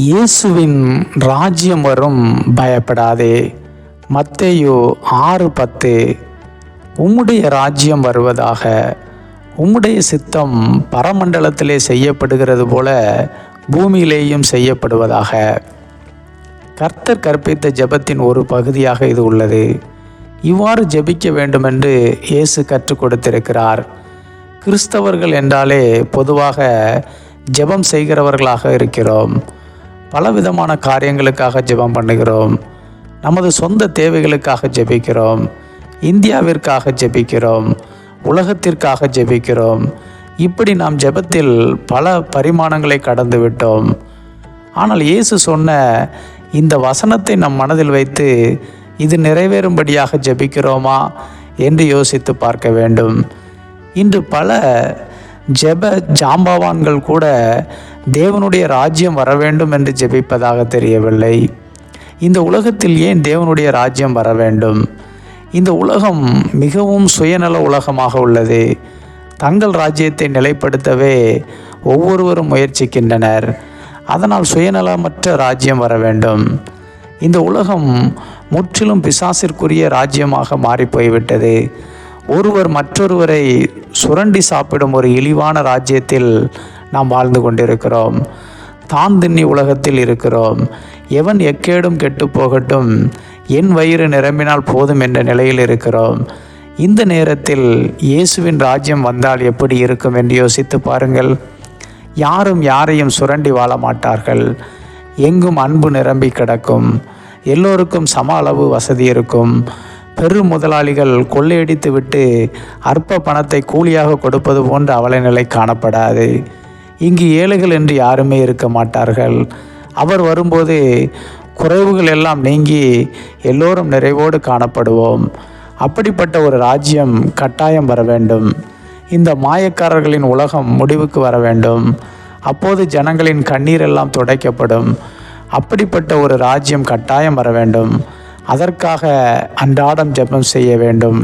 இயேசுவின் ராஜ்யம் வரும் பயப்படாதே. மத்தேயு ஆறு பத்து உம்முடைய ராஜ்யம் வருவதாக. உம்முடைய சித்தம் பரமண்டலத்திலே செய்யப்படுகிறது போல பூமியிலேயும் செய்யப்படுவதாக. கர்த்தர் கற்பித்த ஜெபத்தின் ஒரு பகுதியாக இது உள்ளது. இவ்வாறு ஜெபிக்க வேண்டுமென்று இயேசு கற்றுக் கொடுத்திருக்கிறார். கிறிஸ்தவர்கள் என்றாலே பொதுவாக ஜெபம் செய்கிறவர்களாக இருக்கிறோம். பலவிதமான காரியங்களுக்காக ஜெபம் பண்ணுகிறோம். நமது சொந்த தேவைகளுக்காக ஜெபிக்கிறோம். இந்தியாவிற்காக ஜெபிக்கிறோம். உலகத்திற்காக ஜெபிக்கிறோம். இப்படி நாம் ஜெபத்தில் பல பரிமாணங்களை கடந்து விட்டோம். ஆனால் இயேசு சொன்ன இந்த வசனத்தை நம் மனதில் வைத்து இது நிறைவேறும்படியாக ஜெபிக்கிறோமா? என்று யோசித்து பார்க்க வேண்டும். இன்று பல ஜெப ஜாம்பவான்கள் கூட தேவனுடைய ராஜ்யம் வர வேண்டும் என்று ஜெபிப்பதாக தெரியவில்லை. இந்த உலகத்தில் ஏன் தேவனுடைய ராஜ்யம் வர வேண்டும்? இந்த உலகம் மிகவும் சுயநல உலகமாக உள்ளது. தங்கள் ராஜ்யத்தை நிலைப்படுத்தவே ஒவ்வொருவரும் முயற்சிக்கின்றனர். அதனால் சுயநலமற்ற ராஜ்யம் வர வேண்டும். இந்த உலகம் முற்றிலும் பிசாசிற்குரிய ராஜ்யமாக மாறிப்போய்விட்டது ஒருவர் மற்றொருவரை சுரண்டி சாப்பிடும் ஒரு இழிவான ராஜ்யத்தில் நாம் வாழ்ந்து கொண்டிருக்கிறோம். தான் தின்னி உலகத்தில் இருக்கிறோம். எவன் எக்கேடும் கெட்டு போகட்டும். என் வயிறு நிரம்பினால் போதும் என்ற நிலையில் இருக்கிறோம். இந்த நேரத்தில் இயேசுவின் ராஜ்யம் வந்தால் எப்படி இருக்கும் என்று யோசித்து பாருங்கள். யாரும் யாரையும் சுரண்டி வாழ மாட்டார்கள். எங்கும் அன்பு நிரம்பி கிடக்கும். எல்லோருக்கும் சம அளவு வசதி இருக்கும். பெரு முதலாளிகள் கொள்ளையடித்து விட்டு அற்ப பணத்தை கூலியாக கொடுப்பது போன்ற அவல நிலை காணப்படாது. இங்கு ஏழைகள் என்று யாருமே இருக்க மாட்டார்கள். அவர் வரும்போது குறைவுகள் எல்லாம் நீங்கி எல்லோரும் நிறைவோடு காணப்படுவோம். அப்படிப்பட்ட ஒரு ராஜ்யம் கட்டாயம் வர வேண்டும். இந்த மாயக்காரர்களின் உலகம் முடிவுக்கு வர வேண்டும். அப்போது ஜனங்களின் கண்ணீர் எல்லாம் துடைக்கப்படும். அப்படிப்பட்ட ஒரு ராஜ்யம் கட்டாயம் வர வேண்டும். அதற்காக அன்றாடம் ஜெபம் செய்ய வேண்டும்.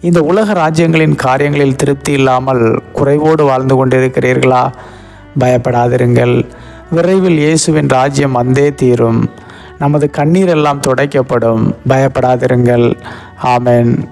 இந்த உலக ராஜ்யங்களின் காரியங்களில் திருப்தி இல்லாமல் குறைவோடு வாழ்ந்து கொண்டிருக்கிறீர்களா? பயப்படாதிருங்கள். விரைவில் இயேசுவின் ராஜ்யம் வந்தே தீரும். நமது கண்ணீர் எல்லாம் துடைக்கப்படும். பயப்படாதிருங்கள். ஆமேன்.